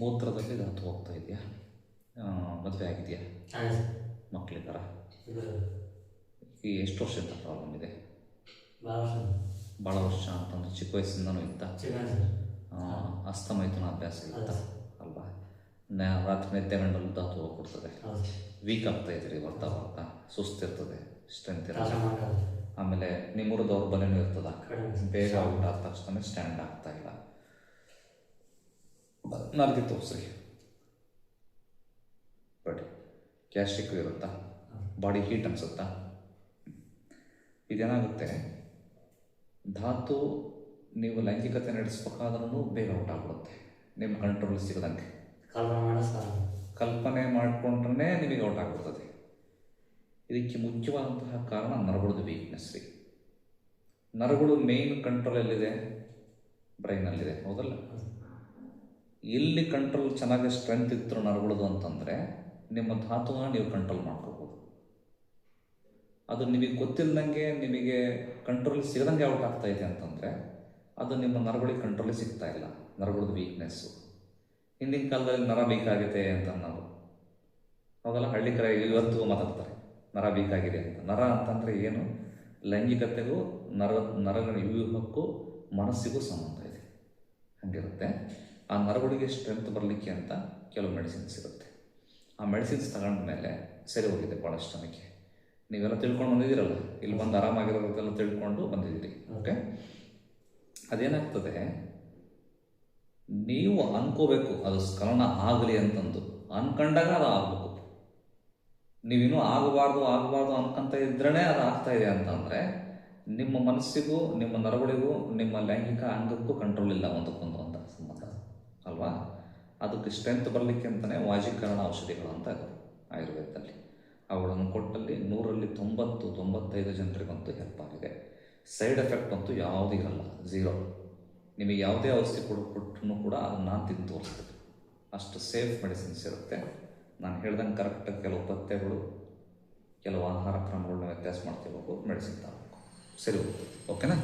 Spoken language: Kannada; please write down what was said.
ಮೂತ್ರದಲ್ಲಿ ಧಾತು ಹೋಗ್ತಾ ಇದೆಯಾ? ಮದುವೆ ಆಗಿದೆಯಾ? ಮಕ್ಕಳಿದ್ದಾರ ಈ ಎಷ್ಟು ವರ್ಷದಿಂದ ಪ್ರಾಬ್ಲಮ್ ಇದೆ? ಭಾಳ ವರ್ಷ. ಅಂತಂದ್ರೆ ಚಿಕ್ಕ ವಯಸ್ಸಿಂದನೂ ಇತ್ತ? ಅಸ್ತಮೈತನ ಅಭ್ಯಾಸ ಇತ್ತ. ಅಲ್ವಾ? ರಾತ್ರಿ ನಿದ್ದೆಗಂಡಲ್ಲಿ ಧಾತು ಹೋಗ್ಬಿಡ್ತದೆ ವೀಕ್ ಆಗ್ತಾ ಇದ್ರಿ ಬರ್ತಾ ಬರ್ತಾ ಸುಸ್ತಿರ್ತದೆ ಸ್ಟ್ರೆಂತ್ ಇರೋದು ಆಮೇಲೆ ನಿಮ್ಮೂರು ದೌರ್ಬಲ್ಯನೂ ಇರ್ತದ? ಬೇಗ ಊಟ ಆದ ತಕ್ಷಣ ಸ್ಟ್ಯಾಂಡ್ ಆಗ್ತಾ ಇಲ್ಲ. ನಾಲ್ಗೆ ತೋರಿಸ್ರಿ. ಬಡಿ ಗ್ಯಾಸ್ಟ್ರಿಕ್ ಇರುತ್ತಾ? ಬಾಡಿ ಹೀಟ್ ಅನಿಸುತ್ತಾ? ಇದೇನಾಗುತ್ತೆ? ಧಾತು ನೀವು ಲೈಂಗಿಕತೆ ನಡೆಸ್ಬೇಕಾದ್ರೂ ಬೇಗ ಔಟ್ ಆಗ್ಬಿಡುತ್ತೆ. ನಿಮ್ಮ ಕಂಟ್ರೋಲ್ ಸಿಗದಂಗೆ. ಕಲ್ಪನೆ ಮಾಡೋ ಕಲ್ಪನೆ ಮಾಡಿಕೊಂಡ್ರೆ ನಿಮಗೆ ಔಟ್ ಆಗ್ಬಿಡ್ತದೆ. ಇದಕ್ಕೆ ಮುಖ್ಯವಾದಂತಹ ಕಾರಣ ನರಗಳದ್ದು ವೀಕ್ನೆಸ್ ರೀ. ನರಗಳು ಮೇನ್ ಕಂಟ್ರೋಲ್ ಎಲ್ಲಿದೆ? ಬ್ರೈನಲ್ಲಿದೆ ಹೌದಲ್ಲ? ಎಲ್ಲಿ ಕಂಟ್ರೋಲ್ ಚೆನ್ನಾಗಿ ಸ್ಟ್ರೆಂತ್ ಇತ್ತು ನರಗಳದು ಅಂತಂದರೆ ನಿಮ್ಮ ಧಾತುನ ನೀವು ಕಂಟ್ರೋಲ್ ಮಾಡ್ಕೋಬೋದು ಅದು ನಿಮಗೆ ಗೊತ್ತಿಲ್ಲದಂಗೆ ನಿಮಗೆ ಕಂಟ್ರೋಲ್ ಸಿಗದಂಗೆ ಔಟ್ ಆಗ್ತಾ ಇದೆ ಅಂತಂದರೆ ಅದು ನಿಮ್ಮ ನರಗಳಿಗೆ ಕಂಟ್ರೋಲ್ ಸಿಗ್ತಾ ಇಲ್ಲ ನರಗಳದ್ದು ವೀಕ್ನೆಸ್ಸು ಹಿಂದಿನ ಕಾಲದಲ್ಲಿ ನರ ಬೇಕಾಗಿದೆ ಅಂತ ನಾವು ಅವಾಗೆಲ್ಲ ಹಳ್ಳಿ ಕಡೆ ಇವತ್ತು ಮಾತಾಡ್ತಾರೆ, ನರ ಬೇಕಾಗಿದೆ ಅಂತ. ನರ ಅಂತಂದರೆ ಏನು? ಲೈಂಗಿಕತೆಗೂ, ನರ, ನರಗಳ ವ್ಯೂಹಕ್ಕೂ, ಮನಸ್ಸಿಗೂ ಸಂಬಂಧ ಇದೆ. ಹಂಗಿರುತ್ತೆ. ಆ ನರಗಳಿಗೆ ಸ್ಟ್ರೆಂತ್ ಬರಲಿಕ್ಕೆ ಅಂತ ಕೆಲವು ಮೆಡಿಸಿನ್ಸ್ ಇರುತ್ತೆ ಆ ಮೆಡಿಸಿನ್ಸ್ ತಗೊಂಡ್ಮೇಲೆ ಸರಿ ಹೋಗಿದೆ ಭಾಳಷ್ಟು ಜನಕ್ಕೆ. ನೀವೆಲ್ಲ ತಿಳ್ಕೊಂಡು ಬಂದಿದ್ದೀರಲ್ಲ? ಇಲ್ಲಿ ಬಂದು ಆರಾಮಾಗಿರೋದೆಲ್ಲ ತಿಳ್ಕೊಂಡು ಬಂದಿದ್ದೀರಿ. ಓಕೆ ಅದೇನಾಗ್ತದೆ? ನೀವು ಅನ್ಕೋಬೇಕು, ಅದು ಸ್ಖಲನ ಆಗಲಿ ಅಂತಂದು. ಅನ್ಕೊಂಡಾಗ ಅದು ಆಗಬೇಕು. ನೀವಿನ್ನೂ ಆಗಬಾರ್ದು ಆಗಬಾರ್ದು ಅನ್ಕೊಂತ ಇದ್ರೇ ಅದು ಆಗ್ತಾ ಇದೆ ಅಂತಂದರೆ, ನಿಮ್ಮ ಮನಸ್ಸಿಗೂ, ನಿಮ್ಮ ನರಗಳಿಗೂ, ನಿಮ್ಮ ಲೈಂಗಿಕ ಅಂಗಕ್ಕೂ ಕಂಟ್ರೋಲ್ ಇಲ್ಲ ಒಂದಕ್ಕೊಂದು ಅಲ್ವಾ? ಅದಕ್ಕೆ ಸ್ಟ್ರೆಂತ್ ಬರಲಿಕ್ಕೆ ಅಂತಲೇ ವಾಜೀಕರಣ ಔಷಧಿಗಳು ಅಂತ ಆಯುರ್ವೇದದಲ್ಲಿ. ಅವುಗಳನ್ನು ಕೊಟ್ಟಲ್ಲಿ ನೂರಲ್ಲಿ ತೊಂಬತ್ತು, ತೊಂಬತ್ತೈದು ಜನರಿಗಂತೂ ಹೆಲ್ಪ್ ಆಗಿದೆ. ಸೈಡ್ ಎಫೆಕ್ಟ್ ಅಂತೂ ಯಾವುದೂ ಇರಲ್ಲ ಝೀರೋ ನಿಮಗೆ ಯಾವುದೇ ಔಷಧಿ ಕೊಟ್ಟು ಕೂಡ ಅದನ್ನು ನಾನು ತಿಂದು ತೋರಿಸ್ತೀನಿ. ಅಷ್ಟು ಸೇಫ್ ಮೆಡಿಸಿನ್ಸ್ ಇರುತ್ತೆ. ನಾನು ಹೇಳ್ದಂಗೆ ಕರೆಕ್ಟಾಗಿ ಕೆಲವು ಪಥ್ಯಗಳು, ಕೆಲವು ಆಹಾರ ಕ್ರಮಗಳನ್ನ ವ್ಯತ್ಯಾಸ ಮಾಡ್ತಿರ್ಬೇಕು ಮೆಡಿಸಿನ್ ತಗೋಬೇಕು. ಸರಿ ಹೋಗ್ತದೆ ಓಕೆನಾ